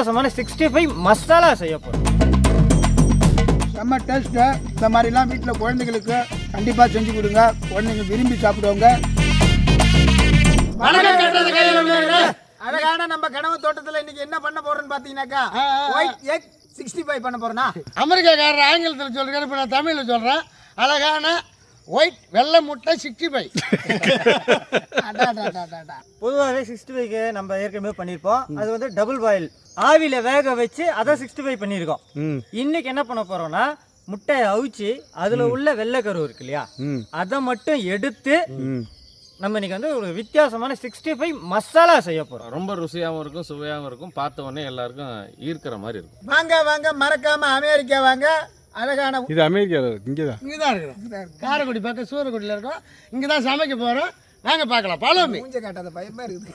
வித்தியாசமான sixty five masala செய்ய போகிறோம் செம்ம டேஸ்ட்டு இந்த மாதிரிலாம் வீட்டில் குழந்தைங்களுக்கு கண்டிப்பாக செஞ்சு கொடுங்க. குழந்தைங்க விரும்பி சாப்பிடுவாங்க. அழகான நம்ம கனவு தோட்டத்தில் இன்னைக்கு என்ன பண்ண போறோம்னு பார்த்தீங்கன்னாக்கா ஒயிட் எக் சிக்ஸ்டி ஃபைவ் பண்ண போறோம்னா. அமெரிக்காக்காரர் ஆங்கிலத்தில் சொல்கிறேன் இப்போ நான் தமிழில் சொல்கிறேன் அழகான ஒயிட் வெள்ளை முட்டை சிக்ஸ்டி ஃபைவ் பொதுவாகவே சிக்ஸ்டி ஃபைவ்க்கு நம்ம ஏற்கனவே பண்ணியிருப்போம். அது வந்து டபுள் பாயில் ஆவியில் வேக வச்சு அதை சிக்ஸ்டி ஃபைவ் பண்ணியிருக்கோம். இன்னைக்கு என்ன பண்ண போறோம்னா முட்டையை அவிச்சு அதுல உள்ள வெள்ளைக்கரு இருக்கு இல்லையா? அதை மட்டும் எடுத்து நம்ம இன்னைக்கு வந்து ஒரு வித்தியாசமான சிக்ஸ்டி ஃபைவ் மசாலா செய்ய போறோம். ரொம்ப ருசியாகவும் இருக்கும் சுவையாகவும் இருக்கும். பார்த்த உடனே எல்லாருக்கும் ஈர்க்கிற மாதிரி இருக்கும். வாங்க வாங்க மறக்காம அமெரிக்கா வாங்க. அழகான இது அமெரிக்கா இங்கே தான் இங்கே தான் இருக்கிறோம். காரைக்குடி பக்கம் சூரக்குடியில் இருக்கோம். இங்கே தான் சமைக்க போகிறோம் வாங்க பார்க்கலாம். பழமி மூஞ்ச காட்டாத பயமா இருக்குது.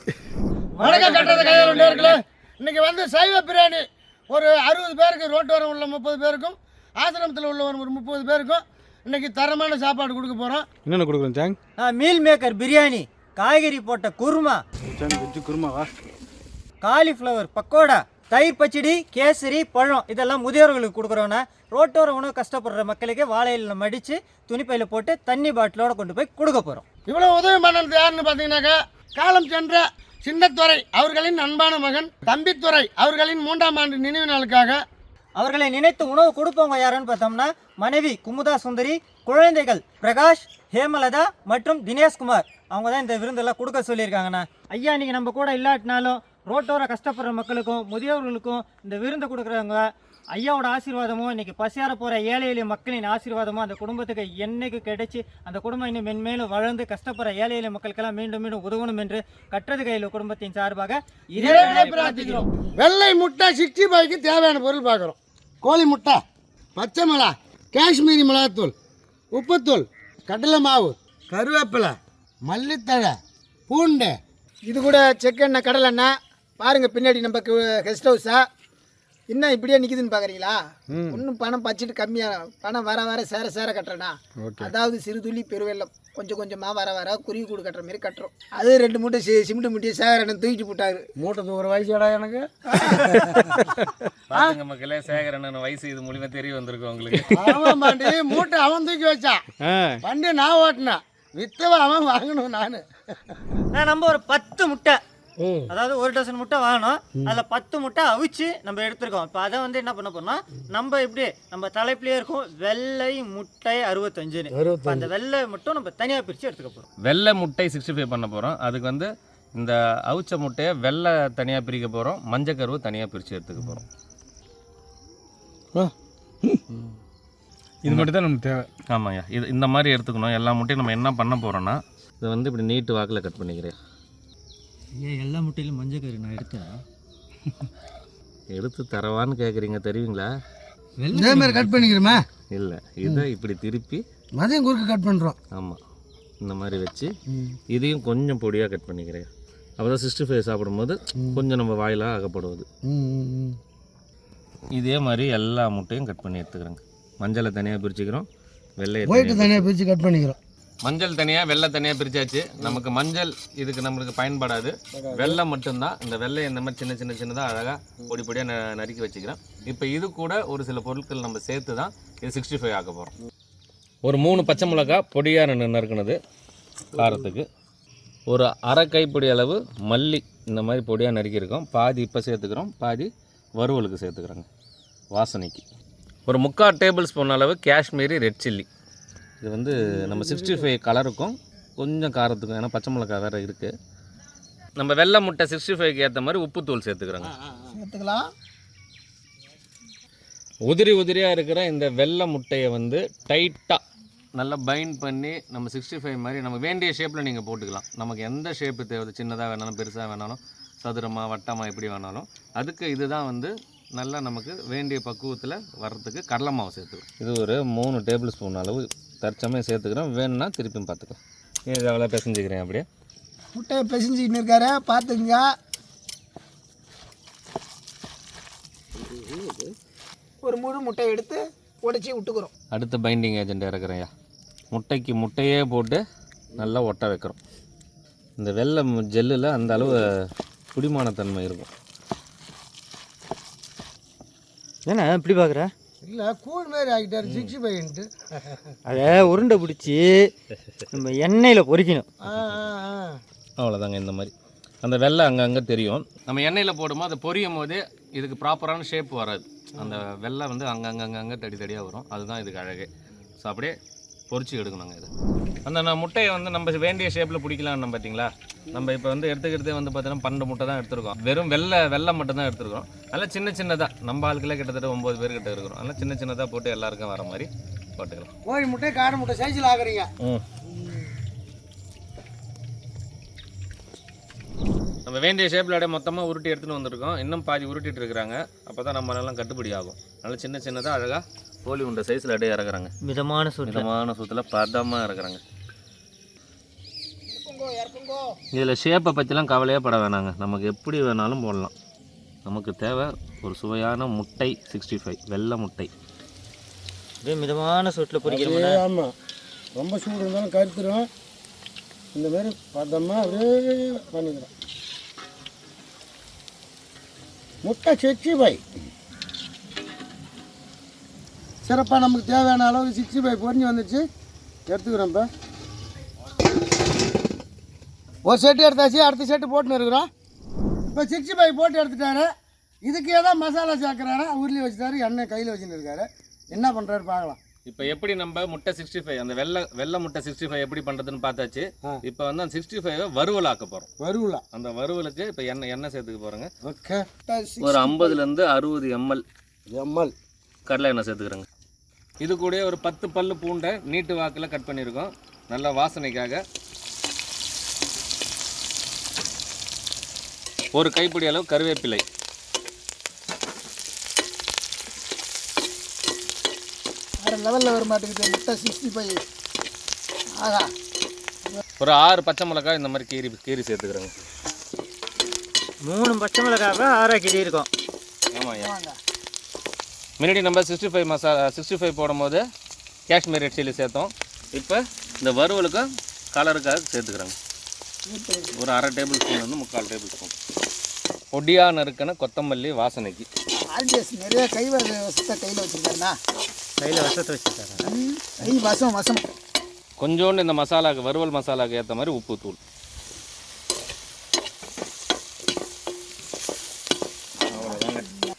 வணக்கம் கட்டுறது கையில் நேர்களே இன்னைக்கு வந்து சைவ பிரியாணி. ஒரு அறுபது பேருக்கு ரோட்டோரம் உள்ள முப்பது பேருக்கும் ஆசிரமத்தில் உள்ள ஒரு முப்பது பேருக்கும் இன்னைக்கு தரமான சாப்பாடு கொடுக்க போகிறோம் என்னென்ன கொடுக்குறோம் சாங் மீல் மேக்கர் பிரியாணி காய்கறி போட்ட குருமா. குருமாவா? காலிஃப்ளவர் பக்கோடா. தயிர் பச்சடி கேசரி பழம் இதெல்லாம் முதியோர்களுக்கு கொடுக்குறோன்னா ரோட்டோர உணவு கஷ்டப்படுற மக்களுக்கு வாழையில மடித்து துணிப்பையில் போட்டு தண்ணி பாட்டிலோட கொண்டு போய் கொடுக்க போகிறோம் இவ்வளோ உதவி பண்ணது யாருன்னு பார்த்தீங்கன்னாக்கா காலம் சென்ற சின்னத்துறை அவர்களின் அன்பான மகன் தம்பித்துறை அவர்களின் மூன்றாம் ஆண்டு நினைவு நாளுக்காக அவர்களை நினைத்து உணவு கொடுப்பவங்க யாருன்னு பார்த்தோம்னா மனைவி குமுதா சுந்தரி குழந்தைகள் பிரகாஷ் ஹேமலதா மற்றும் தினேஷ்குமார். அவங்க தான் இந்த விருந்தெல்லாம் கொடுக்க சொல்லியிருக்காங்கண்ணா. ஐயா இன்னைக்கு நம்ம கூட இல்லாட்டினாலும் ரோட்டோர கஷ்டப்படுற மக்களுக்கும் முதியோர்களுக்கும் இந்த விருந்து கொடுக்குறவங்க ஐயாவோட ஆசீர்வாதமும் இன்னைக்கு பசியார போகிற ஏழை எளிய மக்களின் ஆசீர்வாதமும் அந்த குடும்பத்துக்கு என்னைக்கு கிடைச்சி அந்த குடும்பம் இன்னும் மென்மேலும் வளர்ந்து கஷ்டப்படுற ஏழை எளிய மக்களுக்கெல்லாம் மீண்டும் மீண்டும் உதவணும் என்று கற்றது கையில் குடும்பத்தின் சார்பாக பிரார்த்திக்கிறோம். வெள்ளை முட்டை சிக்ஸ்டி ஃபைவ்க்கு தேவையான பொருள் பார்க்குறோம். கோழி முட்டை பச்சை மிளகா காஷ்மீரி மிளகாத்தூள் உப்புத்தூள் கடலை மாவு கருவேப்பிலை மல்லித்தழை பூண்டு. இது கூட செக்கெண்ணெய் கடலெண்ணெய் பாருங்க பின்னாடி நம்ம கெஸ்ட் ஹவுஸா என்ன இப்படியே நிக்குதுன்னு பாக்குறீங்களா? இன்னும் பணம் பட்ஜெட் கம்மியா பணம் வர வர சேர சேர கட்டுறேன்னா அதாவது சிறு துளி பெருவெள்ளம் கொஞ்சம் கொஞ்சமா வர வர குருவி கூடு கட்டுற மாதிரி கட்டுறோம். அது ரெண்டு மூட்டை சி சிமெண்ட் மூட்டையை சேகரனை தூக்கிட்டு போட்டாரு. மூட்டை தூர வயசுடா எனக்கு? பாருங்க மக்களே சேகரன் வயசு இது மூலியமா தெரிய வந்திருக்கு உங்களுக்கு. ஆமாம் பாண்டி மூட்டை அவன் தூக்கி வச்சான் வண்டி நான் ஓட்டினேன். வித்தவன் அவன் வாங்கணும் நான். நான் நம்ம ஒரு பத்து முட்டை அதாவது ஒரு டசன் முட்டை வாங்கணும். அதில் பத்து முட்டை அவிச்சு நம்ம எடுத்துருக்கோம். இப்போ அதை வந்து என்ன பண்ண போறோம்னா நம்ம இப்படி நம்ம தலைப்புலேயே இருக்கும் வெள்ளை முட்டை அறுபத்தஞ்சுன்னு. அந்த வெள்ளை மட்டும் நம்ம தனியாக பிரித்து எடுத்துக்க போகிறோம் வெள்ளை முட்டை சிக்ஸ்டி ஃபைவ் பண்ண போகிறோம் அதுக்கு வந்து இந்த அவிச்ச முட்டையை வெள்ளை தனியாக பிரிக்க போகிறோம் மஞ்சக்கருவு தனியாக பிரித்து எடுத்துக்க போகிறோம் இது மட்டும் தான் நமக்கு தேவை. ஆமாய்யா. இது இந்த மாதிரி எடுத்துக்கணும். எல்லா முட்டையும் நம்ம என்ன பண்ண போகிறோன்னா இதை வந்து இப்படி நீட்டு வாக்கில் கட் பண்ணிக்கிறேன். ஏன் எல்லா முட்டையிலும் மஞ்சள் கறி நான் எடுத்தேன் எடுத்து தரவான்னு கேட்குறீங்க தெரியுங்களா? இதே மாதிரி கட் பண்ணிக்கிறோமா. இல்லை இதை இப்படி திருப்பி மதியம் குறுக்கு கட் பண்ணுறோம் ஆமாம் இந்த மாதிரி வச்சு இதையும் கொஞ்சம் பொடியாக கட் பண்ணிக்கிறேன். அப்போ தான் சிக்ஸ்டி ஃபைவ் சாப்பிடும்போது கொஞ்சம் நம்ம வாயில அகப்படுவது இதே மாதிரி எல்லா முட்டையும் கட் பண்ணி எடுத்துக்கிறோங்க. மஞ்சளை தனியாக பிரிச்சுக்கிறோம் வெள்ளையை ஒயிட்டு தனியாக பிரித்து கட் பண்ணிக்கிறோம். மஞ்சள் தனியாக வெள்ளை தனியாக பிரித்தாச்சு நமக்கு மஞ்சள் இதுக்கு நம்மளுக்கு பயன்படாது. வெள்ளை மட்டும்தான். இந்த வெள்ளை இந்த மாதிரி சின்ன சின்ன சின்னதாக அழகாக பொடி பொடியாக ந நறுக்கி வச்சுக்கிறோம் இப்போ இது கூட ஒரு சில பொருட்கள் நம்ம சேர்த்து தான் இது சிக்ஸ்டி ஃபைவ் ஆக்க போகிறோம் ஒரு மூணு பச்சை மிளகா பொடியாக நறுக்குனது காரத்துக்கு. ஒரு அரை கைப்பிடி அளவு மல்லி இந்த மாதிரி பொடியாக நறுக்கியிருக்கோம். பாதி இப்போ சேர்த்துக்கிறோம். பாதி வறுவலுக்கு சேர்த்துக்கிறோங்க. வாசனைக்கு. ஒரு முக்கால் டேபிள் ஸ்பூன் அளவு காஷ்மீரி ரெட் சில்லி. இது வந்து நம்ம சிக்ஸ்டி ஃபைவ் கலருக்கும் கொஞ்சம் காரத்துக்கும் ஏன்னா பச்சை மிளகா வேறு இருக்குது நம்ம வெள்ளை முட்டை சிக்ஸ்டி ஃபைவ்க்கு ஏற்ற மாதிரி உப்புத்தூள் சேர்த்துக்கிறோங்க. எடுத்துக்கலாம் உதிரி உதிரியாக இருக்கிற இந்த வெள்ளை முட்டையை வந்து டைட்டாக நல்லா பைண்ட் பண்ணி நம்ம சிக்ஸ்டி ஃபைவ் மாதிரி நம்ம வேண்டிய ஷேப்பில் நீங்கள் போட்டுக்கலாம். நமக்கு எந்த ஷேப்பு தேவை? சின்னதாக வேணாலும் பெருசாக வேணாலும் சதுரமாக வட்டமாக எப்படி வேணாலும். அதுக்கு இதுதான் வந்து நல்லா நமக்கு வேண்டிய பக்குவத்தில் வர்றதுக்கு கடலை மாவு சேர்த்துக்கிறோம் இது ஒரு மூணு டேபிள் ஸ்பூன் அளவு தற்சமயம் சேர்த்துக்கிறோம் வேணும்னா திருப்பியும் பார்த்துக்கலாம். இது அவ்வளோ பிசைஞ்சுக்கிறேன் அப்படியே? முட்டையை பிசைஞ்சிக்கிட்டு இருக்காரு. பார்த்துக்குங்க. ஒரு முழு முட்டையை எடுத்து உடைச்சி விட்டுக்கிறோம். அடுத்த பைண்டிங் ஏஜென்ட் இறக்குறேன்யா முட்டைக்கு முட்டையே போட்டு நல்லா ஒட்ட வைக்கிறோம். இந்த வெள்ளை ஜெல்லில் அந்த அளவு குடிமானத்தன்மை இருக்கும். என்ன இப்படி பார்க்குற? இல்லை கூழ் மாதிரி ஆகிட்டாரு சிக்ஸ்டி ஃபைவ்ன்ட்டு. அதை உருண்டை பிடிச்சி நம்ம எண்ணெயில் ஆ அவ்வளோதாங்க இந்த மாதிரி. அந்த வெள்ளை அங்கங்கே தெரியும். நம்ம எண்ணெயில் போடும்போது அது பொரியும் போது இதுக்கு ப்ராப்பரான ஷேப் வராது. அந்த வெள்ளை வந்து அங்கங்கே அங்கங்கே தடி தடியாக வரும். அதுதான் இதுக்கு அழகு. ஸோ அப்படியே பொரிச்சு எடுக்கணுங்க இது. அந்த நான் முட்டையை வந்து நம்ம வேண்டிய ஷேப்பில் பிடிக்கலாம்னு பார்த்தீங்களா? நம்ம இப்போ வந்து எடுத்துக்கிறதே வந்து பார்த்தீங்கன்னா பன்னெண்டு முட்டை தான் எடுத்துருக்கோம். வெறும் வெள்ளை வெள்ளை மட்டும் தான் எடுத்துருக்கோம். நல்லா சின்ன சின்னதாக நம்ம ஆளுக்களே கிட்டத்தட்ட ஒம்பது பேர் கிட்ட இருக்கிறோம். அதனால் சின்ன சின்னதாக போட்டு எல்லாருக்கும் வர மாதிரி போட்டுக்கலாம். கோழி முட்டை காடை முட்டை சைஸில் ஆகுறீங்க ம். நம்ம வேண்டிய ஷேப்பில் அப்படியே மொத்தமாக உருட்டி எடுத்துன்னு வந்திருக்கோம். இன்னும் பாதி உருட்டிட்டு இருக்கிறாங்க. அப்போ தான் நம்ம எல்லாம் கட்டுப்படி ஆகும். நல்லா சின்ன சின்னதாக அழகாக கோழி உண்டை சைஸில் அப்படியே இறக்குறாங்க. மிதமான சூட்டில். மிதமான சூத்தில் பதமாக இறக்குறாங்க. இதில் ஷேப்பை பற்றிலாம் கவலையே பட வேணாங்க. நமக்கு எப்படி வேணாலும் போடலாம். நமக்கு தேவை ஒரு சுவையான முட்டை சிக்ஸ்டி ஃபைவ் வெள்ளை முட்டை. அப்படியே மிதமான சூட்டில் பொரிக்கிறோம்னா ஆமாம் ரொம்ப சூடு இருந்தாலும் கருத்துரும். இந்த மாதிரி பதமாக அப்படியே பண்ணிக்கிறோம் முட்டை சிக்ஸ்டி ஃபைவ். சிறப்பாக நமக்கு தேவையான அளவுக்கு சிக்ஸ்டி ஃபைவ் பொறிஞ்சு வந்துடுச்சு எடுத்துக்கிறோம் இப்போ. ஒரு செட்டு எடுத்தாச்சு அடுத்த செட்டு போட்டுன்னு இருக்கிறோம். இப்போ சிக்ஸ்டி ஃபைவ் போட்டு எடுத்துட்டாரு. இதுக்கு ஏதோ மசாலா சேர்க்குறாரு. உருளி வச்சுட்டாரு எண்ணெய் கையில் வச்சுன்னு இருக்காரு. என்ன பண்ணுறாரு பார்க்கலாம். இப்போ எப்படி நம்ம முட்டை சிக்ஸ்டி ஃபைவ் அந்த வெள்ளை வெள்ளை முட்டை சிக்ஸ்டி ஃபைவ் எப்படி பண்ணுறதுன்னு பார்த்தாச்சு. இப்போ வந்து அந்த சிக்ஸ்டி ஃபைவை வறுவல் ஆக்க போகிறோம் வருவலா அந்த வறுவலுக்கு இப்போ எண்ணெய் எண்ணெய் சேர்த்துக்க போகிறோங்க ஒரு ஐம்பதுலேருந்து அறுபது எம்எல் எம்எல். கடலை எண்ணெய் சேர்த்துக்கிறேங்க. இது கூட ஒரு பத்து பல்லு பூண்டை நீட்டு வாக்கில் கட் பண்ணியிருக்கோம். நல்ல வாசனைக்காக. ஒரு கைப்பிடி அளவு கருவேப்பிலை. லெவலில் வர மாட்டேங்குது. முட்டை சிக்ஸ்டி ஃபைவ் ஆகா. ஒரு ஆறு பச்சை மிளகாய் இந்த மாதிரி கீரி கீரி சேர்த்துக்கிறேங்க. மூணு பச்சை மிளகாவை ஆறா கிடி இருக்கும். ஆமாம் ஐயா முன்னாடி நம்ம sixty five masala sixty five போடும்போது காஷ்மீர் ரெட் சில்லி சேர்த்தோம். இப்போ இந்த வறுவலுக்கு கலருக்காக சேர்த்துக்கிறேங்க. ஒரு அரை டேபிள் ஸ்பூன் வந்து முக்கால் டேபிள் ஸ்பூன் பொடியாக நறுக்கின கொத்தமல்லி வாசனைக்கு. ஆர்டிஎஸ் நிறைய கை கையில் வச்சுருக்காருண்ணா. கையில் விஷத்தை வச்சுட்டாரா. வசம் வசம். கொஞ்சோண்டு இந்த மசாலாக்கு வறுவல் மசாலாக்கு ஏற்ற மாதிரி உப்பு தூள்.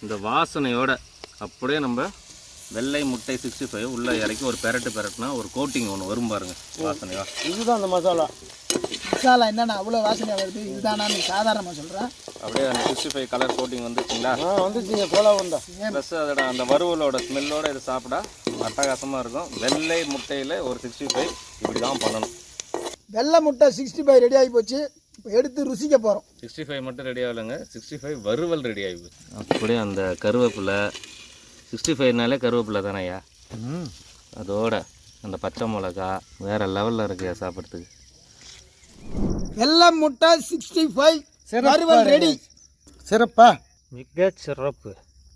இந்த வாசனையோட அப்படியே நம்ம வெள்ளை முட்டை சிக்ஸ்டி ஃபைவ் உள்ளே இறக்கி ஒரு பெரட்டு பெரட்டுனா ஒரு கோட்டிங் ஒன்று வரும் பாருங்க வாசனையா. இதுதான் அந்த மசாலா. மசாலா என்னண்ணா அவ்வளோ வாசனையாக வருது? இதுதானான்னு சாதாரணமாக சொல்கிறேன் அப்படியே அந்த சிக்ஸ்டி ஃபைவ் கலர் கோட்டிங் வந்துச்சுங்களா? ஆ வந்துச்சுங்க கோலா உண்டா ப்ளஸ் அதோட அந்த வறுவலோட ஸ்மெல்லோட இது சாப்பிட்டா அட்டகாசமாக இருக்கும். வெள்ளை முட்டையில் ஒரு சிக்ஸ்டி ஃபைவ் இப்படி தான் பண்ணணும். வெள்ளை முட்டை சிக்ஸ்டி ஃபைவ் ரெடி ஆகி போச்சு. இப்போ எடுத்து ருசிக்க போகிறோம் சிக்ஸ்டி ஃபைவ் மட்டும் ரெடி ஆகலைங்க. சிக்ஸ்டி ஃபைவ் வறுவல் ரெடி ஆகிடுது அப்படியே அந்த கருவேப்பிலை சிக்ஸ்டி ஃபைவ்னாலே கருவேப்பிலை தானேயா அதோட அந்த பச்சை மிளகா வேறு லெவலில் இருக்குயா சாப்பிட்றதுக்கு? வெள்ளை முட்டை சிக்ஸ்டி ஃபைவ் வறுவல் ரெடி சிறப்பா. மிக சிறப்பு.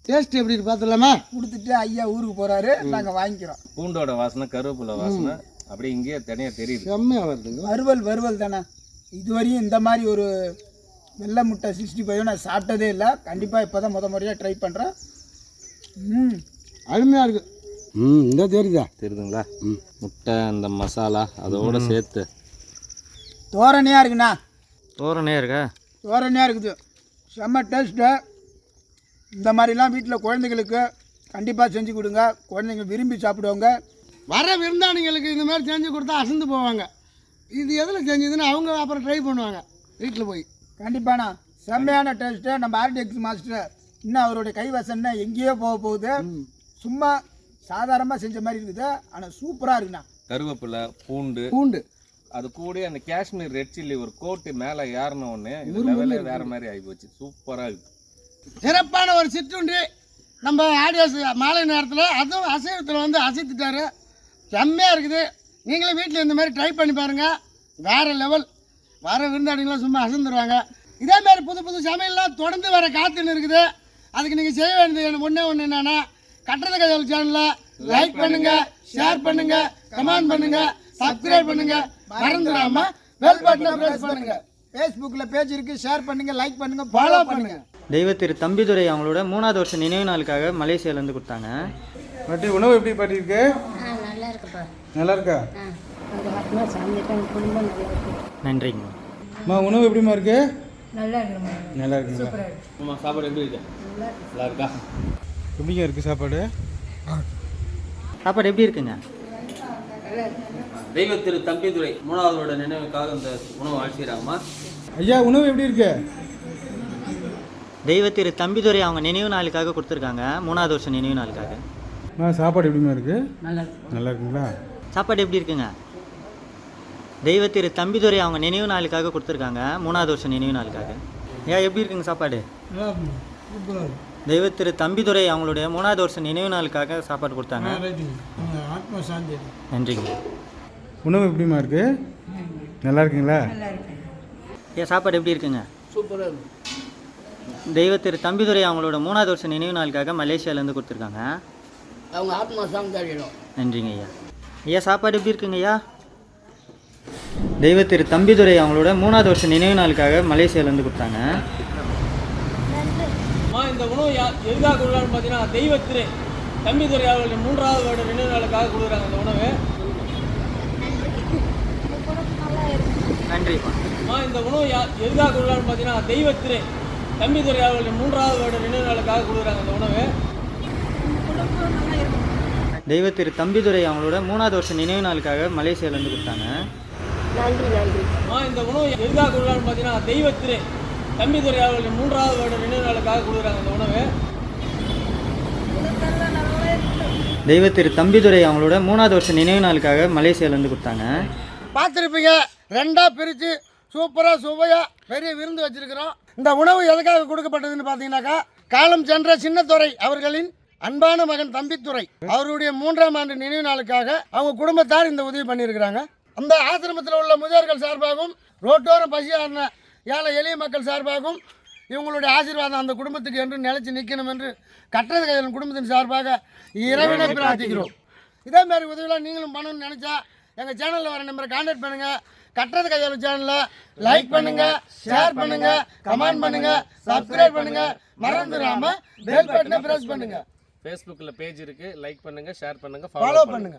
டேஸ்ட் எப்படி இருக்கு பார்த்துலாமா கொடுத்துட்டு ஐயா ஊருக்கு போகிறாரு நாங்கள் வாங்கிக்கிறோம். பூண்டோட வாசனை கருவேப்பிலை வாசனை அப்படியே இங்கேயே தனியாக தெரியுது. செம்மையாக வருதுங்க வறுவல் வறுவல் தானே. இதுவரையும் இந்த மாதிரி ஒரு வெள்ளை முட்டை சிக்ஸ்டி ஃபைவ் நான் சாப்பிட்டதே இல்லை. கண்டிப்பாக இப்போ தான் முத முறையாக ட்ரை பண்ணுறேன் ம். அருமையாக இருக்கு. ம். இந்த தெரியுதா? தெரியுதுங்களா? முட்டை அந்த மசாலா அதோட சேர்த்து. தோரணையாக இருக்குண்ணா. தோரணையா இருக்கா? தோரணையாக இருக்குது. செம்ம டேஸ்ட்டு இந்த மாதிரிலாம் வீட்டில் குழந்தைங்களுக்கு கண்டிப்பாக செஞ்சு கொடுங்க. குழந்தைங்க விரும்பி சாப்பிடுவாங்க. வர விருந்தாளிங்களுக்கு இந்த மாதிரி செஞ்சு கொடுத்தா அசந்து போவாங்க. இது எதில் செஞ்சதுன்னு அவங்க அப்புறம் ட்ரை பண்ணுவாங்க. வீட்டில் போய். கண்டிப்பாண்ணா. செம்மையான டேஸ்ட்டு நம்ம ஆர்டிஎக்ஸ் மாஸ்டர் இன்னும் அவருடைய கைவசம்னா எங்கேயோ போக போகுது. சும்மா சாதாரணமாக செஞ்ச மாதிரி இருக்குது. ஆனால் சூப்பராக இருக்குண்ணா. கருவேப்பிலை பூண்டு. பூண்டு. அது கூட அந்த காஷ்மீர் ரெட் சில்லி ஒரு கோட்டு மேலே ஏறின உடனே இது லெவலே வேற மாதிரி ஆகி போச்சு சூப்பராக இருக்கு. சிறப்பான ஒரு சிற்றுண்டி. நம்ம ஆடியோஸ் மாலை நேரத்தில் அதுவும் அசைவத்தில் வந்து அசைத்துட்டாரு. செம்மையாக இருக்குது. நீங்களும் வீட்டில் இந்த மாதிரி ட்ரை பண்ணி பாருங்கள் வேறு லெவல் வர விருந்தாடிங்களாம் சும்மா அசந்துருவாங்க. இதே மாதிரி புது புது சமையல்லாம் தொடர்ந்து வர காத்துன்னு இருக்குது. அதுக்கு நீங்கள் செய்ய வேண்டியது ஒன்றே ஒன்று என்னென்னா கட்டுறது கதைகள் சேனலில் லைக் பண்ணுங்கள் ஷேர் பண்ணுங்கள் கமெண்ட் பண்ணுங்கள் சப்ஸ்கிரைப் பண்ணுங்கள் மறந்துடாமல் பெல் பட்டனை ப்ரெஸ் பண்ணுங்கள் ஃபேஸ்புக்கில் பேஜ் இருக்குது ஷேர் பண்ணுங்கள் லைக் பண்ணுங்கள் ஃபாலோ பண்ணுங்கள் தெய்வ திரு தம்பிதுரை அவங்களோட மூணாவது வருஷம் நினைவு நாளுக்காக மலேசியாலேருந்து கொடுத்தாங்க. பாட்டி உணவு எப்படி பாட்டி இருக்கு? ஆ நல்லா இருக்குப்பா. நல்லா இருக்கா? இருக்கு. நன்றிங்க. அம்மா உணவு எப்படிம்மா இருக்கு? நல்லா இருக்குமா நல்லா இருக்குங்களா? ஆமா சாப்பாடு எப்படி இருக்கு? நல்லா இருக்கா. எப்படிங்க இருக்கு சாப்பாடு. சாப்பாடு எப்படி இருக்குங்க? தெய்வ திரு தம்பிதுரை மூணாவதோட நினைவுக்காக இந்த உணவு ஆட்சிக்கிறாங்கம்மா ஐயா உணவு எப்படி இருக்கு? தெய்வ திரு தம்பிதுரை அவங்க நினைவு நாளுக்காக கொடுத்துருக்காங்க. மூணாவது வருஷம் நினைவு நாளுக்காக. அம்மா சாப்பாடு எப்படிம்மா இருக்கு? நல்லா இருக்கு. நல்லா இருக்குங்களா? சாப்பாடு எப்படி இருக்குங்க? தெய்வ திரு தம்பிதுரை அவங்க நினைவு நாளுக்காக கொடுத்துருக்காங்க. மூணாவது வருஷம் நினைவு நாளுக்காக. ஏன் எப்படி இருக்குங்க சாப்பாடு? தெய்வ திரு தம்பிதுரை அவங்களுடைய மூணாவது வருஷம் நினைவு நாளுக்காக சாப்பாடு கொடுத்தாங்க. ஆத்மா சாந்தி நன்றிங்க. உணவு எப்படிம்மா இருக்கு? நல்லா இருக்குங்களா? ஏன் சாப்பாடு எப்படி இருக்குங்க? தெய்வ திரு தம்பிதுரை அவங்களோட மூணாவது வருஷம் நினைவு நாளுக்காக மலேசியாலேருந்து கொடுத்துருக்காங்க. அவங்க ஆத்மா சாந்தி அடையணும். நன்றிங்க ஐயா. ஐயா சாப்பாடு எப்படி இருக்குங்க ஐயா? தெய்வ திரு தம்பிதுரை அவங்களோட மூணாவது வருஷம் நினைவு நாளுக்காக மலேசியாலேருந்து கொடுத்தாங்க. இந்த உணவு எதுக்காக கொடுக்குறான்னு பார்த்தீங்கன்னா தெய்வத்திரு. தம்பிதுரை அவர்களுடைய மூன்றாவது வருட நினைவு நாளுக்காக கொடுக்குறாங்க இந்த உணவு. நன்றிப்பா அம்மா இந்த உணவு எதுக்காக கொடுக்குறான்னு பார்த்தீங்கன்னா தெய்வத்திரு. தம்பிதுரை அவர்களுடைய மூன்றாவது வருட நினைவு நாளுக்காக கொடுக்குறாங்க இந்த உணவு. தெய்வ திரு தம்பிதுரை அவங்களோட மூணாவது வருஷம் நினைவு நாளுக்காக மலேசியாலேருந்து கொடுத்தாங்க. நன்றி நன்றி. அம்மா இந்த உணவு எதுக்காக கொடுக்குறான்னு பார்த்தீங்கன்னா தெய்வத்திரு. தம்பிதுரை அவர்களுடைய மூன்றாவது வருட நினைவு நாளுக்காக கொடுக்குறாங்க இந்த உணவு. தெய்வ திரு தம்பிதுரை அவங்களோட மூணாவது வருஷம் நினைவு நாளுக்காக மலேசியாலேருந்து கொடுத்தாங்க. பார்த்துருப்பீங்க ரெண்டாக பிரித்து சூப்பராக சுவையாக பெரிய விருந்து வச்சிருக்கிறோம். இந்த உணவு எதுக்காக கொடுக்கப்பட்டதுன்னு பார்த்தீங்கன்னாக்கா காலம் சென்ற சின்னத்துறை அவர்களின் அன்பான மகன் தம்பித்துறை அவருடைய மூன்றாம் ஆண்டு நினைவு நாளுக்காக அவங்க குடும்பத்தார் இந்த உதவி பண்ணியிருக்கிறாங்க. அந்த ஆசிரமத்தில் உள்ள முதியோர்கள் சார்பாகவும் ரோட்டோரம் பசியான ஏழை எளிய மக்கள் சார்பாகவும் இவங்களுடைய ஆசீர்வாதம் அந்த குடும்பத்துக்கு என்று நிலைச்சு நிற்கணும் என்று கட்டளை கையல் குடும்பத்தின் சார்பாக இறைவனை பிரார்த்திக்கிறோம். இதே மாதிரி உதவிலாம் நீங்களும் பண்ணணும்னு நினச்சா எங்கள் சேனலில் வர நம்பரை கான்டாக்ட் பண்ணுங்கள் கட்டுறது கையாளு சேனலில் லைக் பண்ணுங்கள் ஷேர் பண்ணுங்கள் கமெண்ட் பண்ணுங்கள் சப்ஸ்கிரைப் பண்ணுங்கள் மறந்துடாமல் பெல் பட்டனை ப்ரெஸ் பண்ணுங்கள் ஃபேஸ்புக்கில் பேஜ் இருக்கு லைக் பண்ணுங்க ஷேர் பண்ணுங்க ஃபாலோ ஃபாலோ பண்ணுங்க. பண்ணுங்கள்